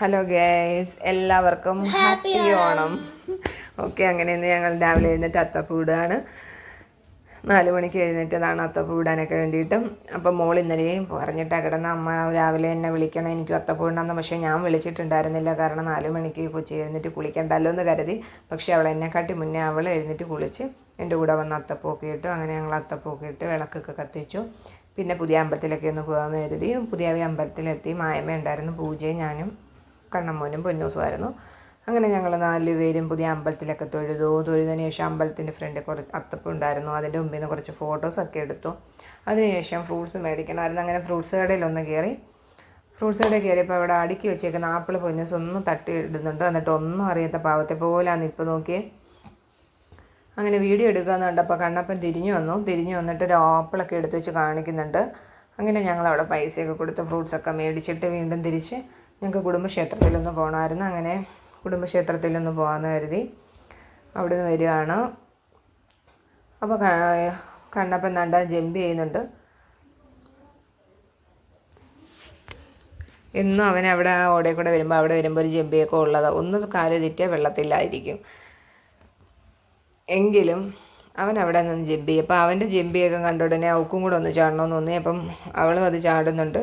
Hello guys എല്ലാവർക്കും happy Onam okay അങ്ങനെ ഇന്ന് ഞങ്ങൾ രാവിലെ എഴുന്നേറ്റ് അത്തപ്പൂ ഇടുകയാണ് നാല് മണിക്ക് എഴുന്നേറ്റതാണ് അത്തപ്പൂ ഇടാനൊക്കെ വേണ്ടിയിട്ടും. അപ്പം മോൾ ഇന്നലെയും പറഞ്ഞിട്ടാണ് കിടന്ന അമ്മ രാവിലെ എന്നെ വിളിക്കണം എനിക്ക് അത്തപ്പൂ ഇടണമെന്ന്. പക്ഷേ ഞാൻ വിളിച്ചിട്ടുണ്ടായിരുന്നില്ല. കാരണം നാല് മണിക്ക് കൊച്ചി എഴുന്നേറ്റ് കുളിക്കണ്ടല്ലോ എന്ന് കരുതി. പക്ഷേ അവൾ എന്നെ കാട്ടി മുന്നേ അവൾ എഴുന്നേറ്റ് കുളിച്ച് എന്റെ കൂടെ വന്ന് അത്തപ്പൂക്കെ ഇട്ടു. അങ്ങനെ ഞങ്ങൾ അത്തപ്പൂക്കെ ഇട്ട് വിളക്കൊക്കെ കത്തിച്ചു. പിന്നെ പുതിയ അമ്പലത്തിലൊക്കെ ഒന്ന് പോകാമെന്ന് കരുതി. പുതിയ അമ്പലത്തിലെത്തി മായമ ഉണ്ടായിരുന്നു. പൂജയും ഞാനും കണ്ണമ്മോനും പൊന്നൂസുമായിരുന്നു. അങ്ങനെ ഞങ്ങൾ നാല് പേരും പുതിയ അമ്പലത്തിലൊക്കെ തൊഴുതു. തൊഴുതിന് ശേഷം അമ്പലത്തിന്റെ ഫ്രണ്ട് കുറച്ച് അത്തപ്പം ഉണ്ടായിരുന്നു അതിന്റെ മുമ്പിൽ നിന്ന് കുറച്ച് ഫോട്ടോസൊക്കെ എടുത്തു അതിനുശേഷം ഫ്രൂട്ട്സ് മേടിക്കണമായിരുന്നു അങ്ങനെ ഫ്രൂട്ട്സ് കടയിലൊന്ന് കയറി ഫ്രൂട്ട്സ് കടയിൽ കയറിയപ്പോൾ അവിടെ അടുക്കി വെച്ചേക്കുന്ന ആപ്പിൾ പൊന്നൂസ് ഒന്നും തട്ടി ഇടുന്നുണ്ട്. എന്നിട്ട് ഒന്നും അറിയാത്ത പാവത്തെ പോലാന്ന് ഇപ്പോൾ നോക്കിയേ അങ്ങനെ വീഡിയോ എടുക്കാമെന്ന് കണ്ടപ്പോൾ കണ്ണപ്പൻ തിരിഞ്ഞു വന്നു. തിരിഞ്ഞു വന്നിട്ട് ഒരു ആപ്പിളൊക്കെ എടുത്ത് വെച്ച് കാണിക്കുന്നുണ്ട്. അങ്ങനെ ഞങ്ങൾ അവിടെ പൈസയൊക്കെ കൊടുത്ത് ഫ്രൂട്ട്സൊക്കെ മേടിച്ചിട്ട് വീണ്ടും തിരിച്ച് ഞങ്ങൾക്ക് കുടുംബക്ഷേത്രത്തിലൊന്ന് പോകണമായിരുന്നു അങ്ങനെ കുടുംബക്ഷേത്രത്തിലൊന്ന് പോകാമെന്ന് കരുതി അവിടെ നിന്ന് വരികയാണ് അപ്പോൾ കണ്ണപ്പൻ നണ്ട ജമ്പ് ചെയ്യുന്നുണ്ട്. എന്നും അവൻ അവിടെ ഓടെ കൂടെ വരുമ്പോൾ അവിടെ വരുമ്പോൾ ഒരു ജമ്പിയൊക്കെ ഉള്ളത്. ഒന്ന് കാൽ തെറ്റിയാൽ വെള്ളത്തിലായിരിക്കും. എങ്കിലും അവൻ അവിടെ നിന്ന് ജമ്പി അപ്പോൾ അവന്റെ ജമ്പിയൊക്കെ കണ്ട ഉടനെ അവൾക്കും കൂടെ ഒന്ന് ചാടണമെന്ന് തോന്നി. അപ്പം അവളും അത് ചാടുന്നുണ്ട്.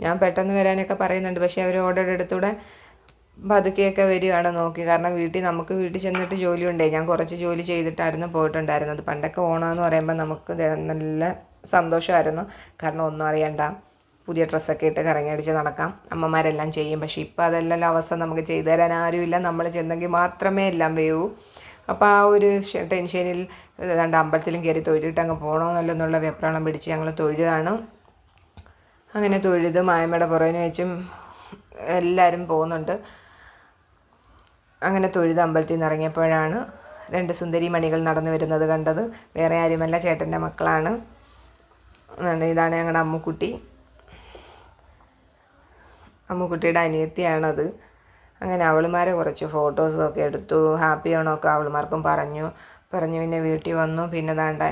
ഞാൻ പെട്ടെന്ന് വരാനൊക്കെ പറയുന്നുണ്ട്. പക്ഷേ അവർ ഓർഡർ എടുത്തൂടെ പതുക്കെയൊക്കെ വരികയാണ് നോക്കി. കാരണം വീട്ടിൽ നമുക്ക് വീട്ടിൽ ചെന്നിട്ട് ജോലി ഉണ്ടേ ഞാൻ കുറച്ച് ജോലി ചെയ്തിട്ടായിരുന്നു പോയിട്ടുണ്ടായിരുന്നത്. പണ്ടൊക്കെ ഓണമെന്ന് പറയുമ്പോൾ നമുക്ക് നല്ല സന്തോഷമായിരുന്നു. കാരണം ഒന്നും അറിയണ്ട. പുതിയ ഡ്രസ്സൊക്കെ ഇട്ട് കറങ്ങിയടിച്ച് നടക്കാം. അമ്മമാരെല്ലാം ചെയ്യും. പക്ഷേ ഇപ്പോൾ അതെല്ലാം അവസ്ഥ. നമുക്ക് ചെയ്തു തരാൻ ആരുമില്ല. നമ്മൾ ചെന്നെങ്കിൽ മാത്രമേ എല്ലാം വേവൂ. അപ്പോൾ ആ ഒരു ടെൻഷനിൽ രണ്ട് അമ്പലത്തിലും കയറി തൊഴിലിട്ട് അങ്ങ് പോകണമെന്നല്ലോ എന്നുള്ള വെപ്രാളം പിടിച്ച് ഞങ്ങൾ തൊഴുകയാണ് അങ്ങനെ തൊഴുത് മായമ്മയുടെ പുറകിന് വെച്ചും എല്ലാവരും പോകുന്നുണ്ട്. അങ്ങനെ തൊഴുത് അമ്പലത്തിൽ നിന്ന് ഇറങ്ങിയപ്പോഴാണ് രണ്ട് സുന്ദരി മണികൾ നടന്നു വരുന്നത് കണ്ടത്. വേറെ ആരുമല്ല ചേട്ടന്റെ മക്കളാണ്. ഇതാണ് ഞങ്ങളുടെ അമ്മുക്കുട്ടി. അമ്മുക്കുട്ടിയുടെ അനിയത്തിയാണത്. അങ്ങനെ അവളുമാരെ കുറച്ച് ഫോട്ടോസൊക്കെ എടുത്തു. ഹാപ്പി ആണോക്കെ അവളുമാർക്കും പറഞ്ഞു. പറഞ്ഞു പിന്നെ വീട്ടിൽ വന്നു. പിന്നെ ദാണ്ട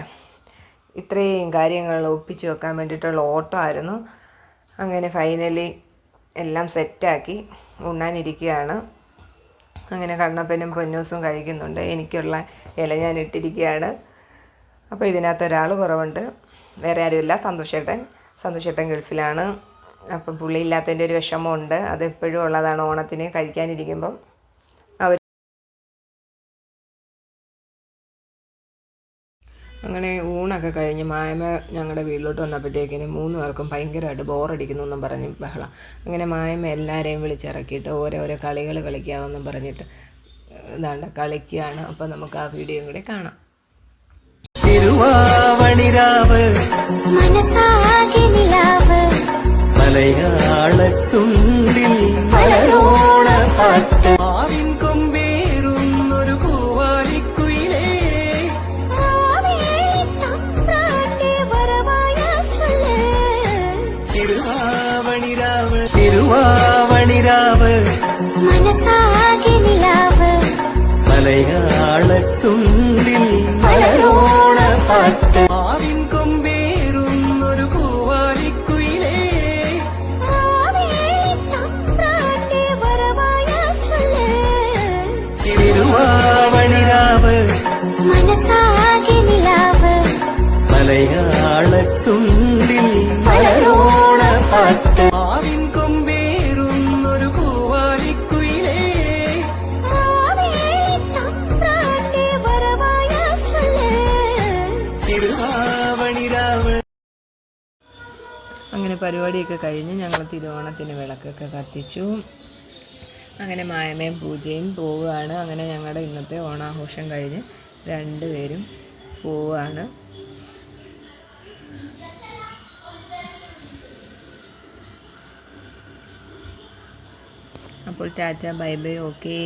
ഇത്രയും കാര്യങ്ങൾ ഒപ്പിച്ച് വെക്കാൻ വേണ്ടിയിട്ടുള്ള ഓട്ടോ ആയിരുന്നു. അങ്ങനെ ഫൈനലി എല്ലാം സെറ്റാക്കി ഉണ്ണാനിരിക്കുകയാണ് അങ്ങനെ കണ്ണപ്പനും പൊന്നൂസും കഴിക്കുന്നുണ്ട്. എനിക്കുള്ള ഇല ഞാൻ ഇട്ടിരിക്കുകയാണ് അപ്പോൾ ഇതിനകത്ത് ഒരാൾ കുറവുണ്ട്. വേറെ ആരുമില്ല. സന്തോഷേട്ടൻ. സന്തോഷേട്ടൻ ഗൾഫിലാണ്. അപ്പം പുള്ളി ഇല്ലാത്തതിന്റെ ഒരു വിഷമമുണ്ട്. അത് എപ്പോഴും ഉള്ളതാണ് ഓണത്തിന് കഴിക്കാനിരിക്കുമ്പം. അങ്ങനെ ഊണൊക്കെ കഴിഞ്ഞ് മായമ ഞങ്ങളുടെ വീട്ടിലോട്ട് വന്നപ്പോഴത്തേക്കിന് മൂന്ന് പേർക്കും ഭയങ്കരമായിട്ട് ബോറടിക്കുന്നു എന്നും പറഞ്ഞ് ബഹളം. അങ്ങനെ മായമ എല്ലാവരെയും വിളിച്ചിറക്കിയിട്ട് ഓരോരോ കളികൾ കളിക്കാമെന്നും പറഞ്ഞിട്ട് ഇതാണ്ട് കളിക്കുകയാണ് അപ്പം നമുക്ക് ആ വീഡിയോ കൂടെ കാണാം. തിരുവാവണിരാവ് മനസ്സാകെ നിലാവ് മലയാള ചുണ്ടിൽ ചുണ്ടിൽ മലരോണ പാട്ട് ആവിൻ കൊമ്പേറുന്നൊരു പൂവാലിക്കുയിലേ. തിരുവാവണിരാവ് മനസ്സാകെ നിലാവ്. മലയാള ചുണ്ടിൽ അങ്ങനെ പരിപാടിയൊക്കെ കഴിഞ്ഞ് ഞങ്ങൾ തിരുവോണത്തിന് വിളക്കൊക്കെ കത്തിച്ചു. അങ്ങനെ മായമയും പൂജയും പോവുകയാണ്. അങ്ങനെ ഞങ്ങളുടെ ഇന്നത്തെ ഓണാഘോഷം കഴിഞ്ഞ് രണ്ടുപേരും പോവുകയാണ്. അപ്പോൾ ടാറ്റ ബൈ ബൈ ഓക്കേ.